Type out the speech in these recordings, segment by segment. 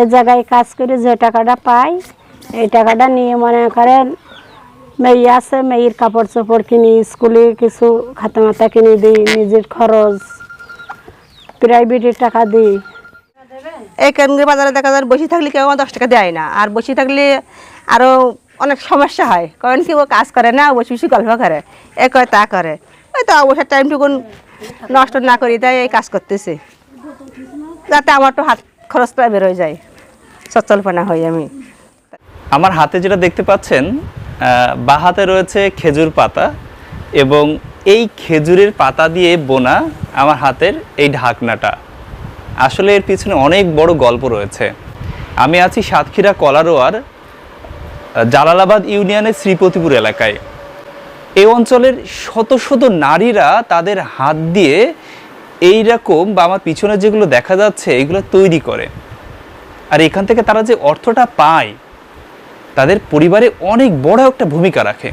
এ জায়গায় কাজ করে, যে টাকাটা পাই, এই টাকাটা নিয়ে মনে করেন মেয়ে আছে মেয়ের কাপড় চোপড় কিনি, স্কুলে কিছু খাতা মাতা কিনে দিই, নিজের খরচ প্রাইভেটের টাকা দিই। এই কেন্দ্রীয় বাজারে দেখা যায় বসে থাকলে কেউ আমার দশ টাকা দেয় না, আর বসে থাকলে আরও অনেক সমস্যা হয়। কারণ কি ও কাজ করে না বসে বসে গল্প করে, এ করে তা করে। ওই তো অবসর টাইমটুকুন নষ্ট না করি, তাই এই কাজ করতেছে। যাতে আমার তো হাত খরচটা বেরোয় যায়। সচ্ছলপনা হই আমি। আমার হাতে যেটা দেখতে পাচ্ছেন বাঁ হাতে রয়েছে খেজুর পাতা এবং এই খেজুরের পাতা দিয়ে বোনা আমার হাতের এই ঢাকনাটা। আসলে এর পিছনে অনেক বড় গল্প রয়েছে। আমি আছি সাতক্ষীরা কলারোয়ার জালালাবাদ ইউনিয়নের শ্রীপতিপুর এলাকায়। এই অঞ্চলের শত শত নারীরা তাদের হাত দিয়ে এই রকম বা আমার পিছনে যেগুলো দেখা যাচ্ছে, এগুলো তৈরি করে। আর এখান থেকে তারা যে অর্থটা পায়, তাদের পরিবারে অনেক বড় একটা ভূমিকা রাখে।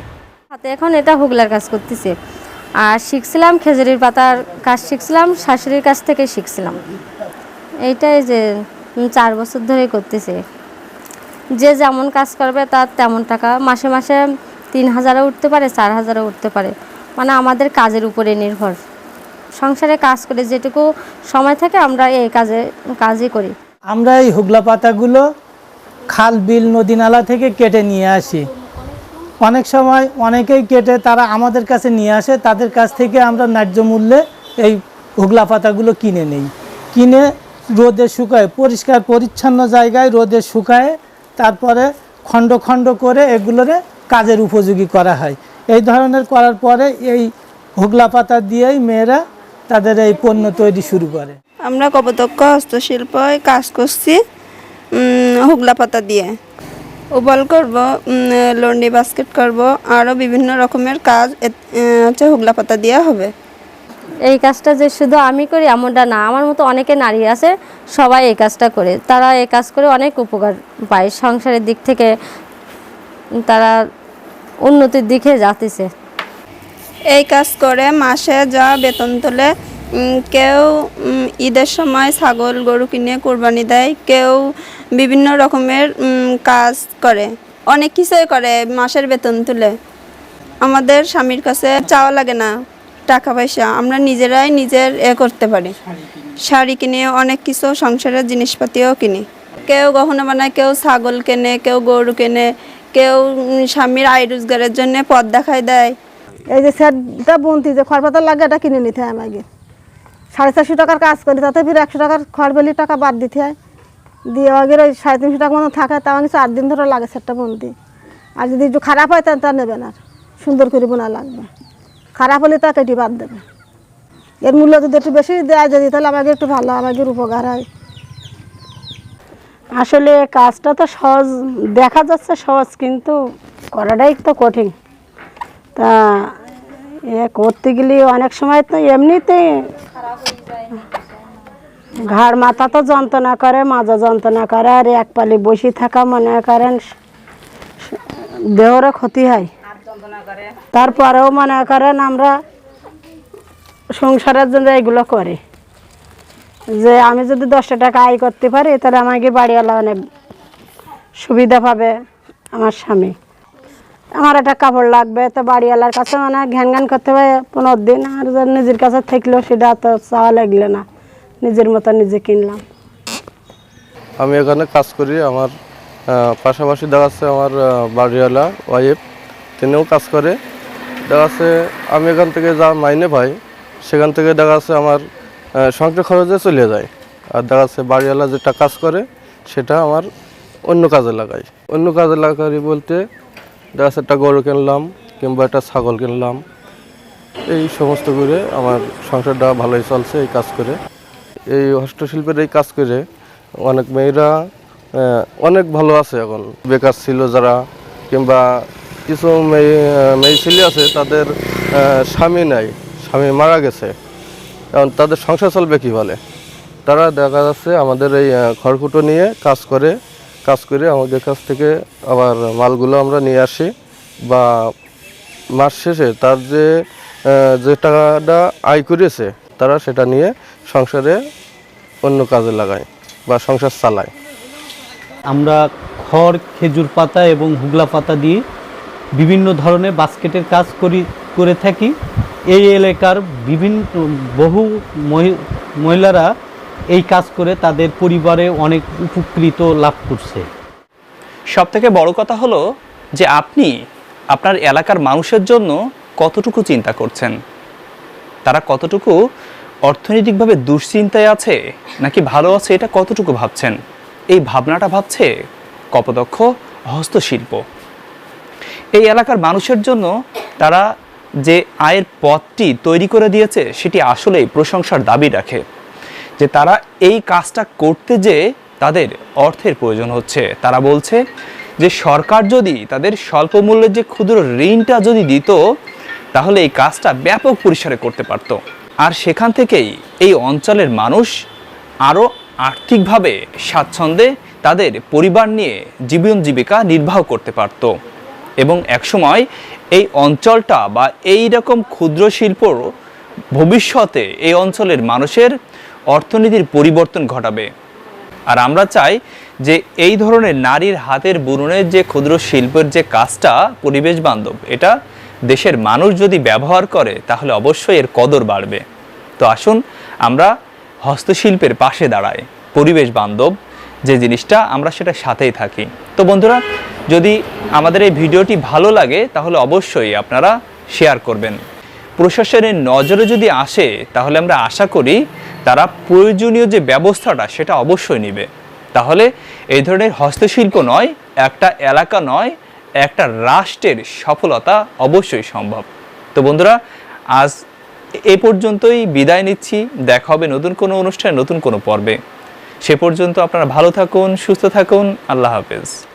হাতে এখন এটা হুগলার কাজ করতেছে। আর শিখছিলাম খেজুরির পাতার কাজ শিখছিলাম, শাশুড়ির কাছ থেকে শিখছিলাম। এইটাই যে চার বছর ধরে করতেছে। যে যেমন কাজ করবে তার তেমন টাকা। মাসে মাসে তিন হাজারও উঠতে পারে, চার হাজারও উঠতে পারে। মানে আমাদের কাজের উপরে নির্ভর। সংসারে কাজ করে যেটুকু সময় থাকে, আমরা এই কাজে, কাজই করি। আমরা এই হুগলা পাতাগুলো খাল, বিল, নদী নালা থেকে কেটে নিয়ে আসি। অনেক সময় অনেকেই কেটে তারা আমাদের কাছে নিয়ে আসে, তাদের কাছ থেকে আমরা ন্যায্য মূল্যে এই হুগলা পাতাগুলো কিনে নেই। কিনে রোদে শুকায়, পরিষ্কার, পরিচ্ছন্ন জায়গায় রোদে শুকায়, তারপরে খণ্ড খণ্ড করে এগুলোরে কাজের উপযোগী করা হয়। এই ধরনের করার পরে এই হুগলা পাতা দিয়েই মেয়েরা তাদের এই পণ্য তৈরি শুরু করে? আমরা কপোতক্ষ হস্তশিল্প কাজ করছি হুগলা পাতা দিয়ে। উবল করব লন্ডি বাস্কেট করব আরও বিভিন্ন রকমের কাজ হচ্ছে হুগলা পাতা দিয়ে হবে। এই কাজটা যে শুধু আমি করি এমনটা না। আমার মতো অনেকে নারী আছে সবাই এই কাজটা করে। তারা এই কাজ করে অনেক উপকার পায়। সংসারের দিক থেকে তারা উন্নতির দিকে যাতেছে। এই কাজ করে মাসে যা বেতন তোলে কেউ ঈদের সময় ছাগল গরু কিনে কোরবানি দেয়, কেউ বিভিন্ন রকমের কাজ করে। অনেক কিছুই করে মাসের বেতন তুলে। আমাদের স্বামীর কাছে চাওয়া লাগে না টাকা পয়সা, আমরা নিজেরাই নিজের এ করতে পারি। শাড়ি কিনে, অনেক কিছু, সংসারের জিনিসপাতিও কিনি। কেউ গহনা বানায়, কেউ ছাগল কেনে, কেউ গরু কেনে, কেউ স্বামীর আয় রোজগারের জন্য পথ দেখায় দেয়। এই যে সেটটা বুনতি যে খড়পাতা লাগে, এটা কিনে নিতে হয় আমাকে। সাড়ে চারশো টাকার কাজ করি, তাতে ফিরে একশো টাকার খড়বেলির টাকা বাদ দিতে হয়। দিয়ে আগের ওই সাড়ে তিনশো টাকা মতো থাকে তা আমাকে চার দিন ধরে লাগে সেটটা বুনতি। আর যদি একটু খারাপ হয় তাহলে তা নেবে না আর। সুন্দর করে বোনা লাগবে। খারাপ হলে তা কেটে বাদ দেবে। এর মূল্য যদি একটু বেশি দেয় যদি তাহলে আমাকে একটু ভালো, আমাকে উপকার হয়। আসলে কাজটা তো সহজ, দেখা যাচ্ছে সহজ, কিন্তু করাটাই তো কঠিন। তা, এ করতে গেলে অনেক সময় তো এমনিতে ঘাড় মাথা তো যন্ত্রণা করে, মাজা যন্ত্রণা করে, আর এক পালি বসে থাকা মনে করেন দেহরও ক্ষতি হয়। তারপরেও মনে করেন আমরা সংসারের জন্য এগুলো করি। যে আমি যদি দশটা টাকা আয় করতে পারি, তাহলে আমাকে বাড়িওয়ালা অনেক সুবিধা পাবে আমার স্বামী। আমার একটা কাপড় লাগবে, তো বাড়িওয়ালার কাছে মানে ঘ্যান ঘ্যান করতে হবে পনেরো দিন আর নিজের কাছে থাকলেও সেটা তো চাওয়া লাগল না। নিজের মতো নিজে কিনলাম। আমি এখানে কাজ করি, আমার পাশাপাশি দেখা যাচ্ছে আমার বাড়িওয়ালা, ওয়াইফ, তিনিও কাজ করে। দেখা যাচ্ছে আমি এখান থেকে যা মাইনে পাই, সেখান থেকে দেখা যাচ্ছে আমার সংসার খরচে চলে যায়। আর দেখা যাচ্ছে বাড়িওয়ালা যেটা কাজ করে, সেটা আমার অন্য কাজে লাগাই অন্য কাজে লাগাই বলতে দেখা একটা গরু কিনলাম কিংবা একটা ছাগল কিনলাম। এই সমস্ত করে আমার সংসারটা ভালোই চলছে এই কাজ করে। এই হস্তশিল্পের এই কাজ করে অনেক মেয়েরা অনেক ভালো আছে এখন। বেকার ছিল যারা কিংবা কিছু মেয়ে মেয়ে ছেলে আছে, তাদের স্বামী নাই, স্বামী মারা গেছে। এখন তাদের সংসার চলবে কী বলে তারা দেখা যাচ্ছে আমাদের এই খড়কুটো নিয়ে কাজ করে। কাজ করে আমাদের কাছ থেকে আবার মালগুলো আমরা নিয়ে আসি বা মাস শেষে তার যে যে টাকাটা আয় করেছে, তারা সেটা নিয়ে সংসারে অন্য কাজে লাগায় বা সংসার চালায়। আমরা খড়, খেজুর পাতা এবং হুগলা পাতা দিয়ে বিভিন্ন ধরনের বাস্কেটের কাজ করি, করে থাকি। এই এলাকার বিভিন্ন বহু মহি- মহিলারা এই কাজ করে তাদের পরিবারে অনেক উপকৃত লাভ করছে। সব থেকে বড় কথা হলো যে আপনি আপনার এলাকার মানুষের জন্য কতটুকু চিন্তা করছেন? তারা কতটুকু অর্থনৈতিকভাবে দুশ্চিন্তায় আছে নাকি ভালো আছে এটা কতটুকু ভাবছেন? এই ভাবনাটা ভাবছে কপদক্ষ হস্তশিল্প। এই এলাকার মানুষের জন্য তারা যে আয়ের পথটি তৈরি করে দিয়েছে সেটি আসলেই প্রশংসার দাবি রাখে। যে তারা এই কাজটা করতে যে তাদের অর্থের প্রয়োজন হচ্ছে। তারা বলছে যে সরকার যদি তাদের স্বল্প মূল্যের যে ক্ষুদ্র ঋণটা যদি দিত, তাহলে এই কাজটা ব্যাপক পরিসরে করতে পারত। আর সেখান থেকেই এই অঞ্চলের মানুষ আরও আর্থিকভাবে স্বাচ্ছন্দ্যে তাদের পরিবার নিয়ে জীবন জীবিকা নির্বাহ করতে পারত। এবং একসময় এই অঞ্চলটা বা এই রকম ক্ষুদ্র শিল্পর ভবিষ্যতে এই অঞ্চলের মানুষের অর্থনীতির পরিবর্তন ঘটাবে। আর আমরা চাই যে এই ধরনের নারীর হাতের বুননের যে ক্ষুদ্র শিল্পের যে কাজটা পরিবেশ বান্ধব, এটা দেশের মানুষ যদি ব্যবহার করে, তাহলে অবশ্যই এর কদর বাড়বে। তো আসুন আমরা হস্তশিল্পের পাশে দাঁড়াই, পরিবেশ বান্ধব যে জিনিসটা, আমরা সেটা সাথেই থাকি। তো বন্ধুরা, যদি আমাদের এই ভিডিওটি ভালো লাগে, তাহলে অবশ্যই আপনারা শেয়ার করবেন। প্রশাসনের নজরে যদি আসে, তাহলে আমরা আশা করি তারা প্রয়োজনীয় যে ব্যবস্থাটা সেটা অবশ্যই নেবে। তাহলে এই ধরনের হস্তশিল্প নয়, একটা এলাকা নয়, একটা রাষ্ট্রের সফলতা অবশ্যই সম্ভব। তো বন্ধুরা, আজ এ পর্যন্তই বিদায় নিচ্ছি। দেখা হবে নতুন কোনো অনুষ্ঠানে, নতুন কোনো পর্বে। সে পর্যন্ত আপনারা ভালো থাকুন, সুস্থ থাকুন। আল্লাহ হাফেজ।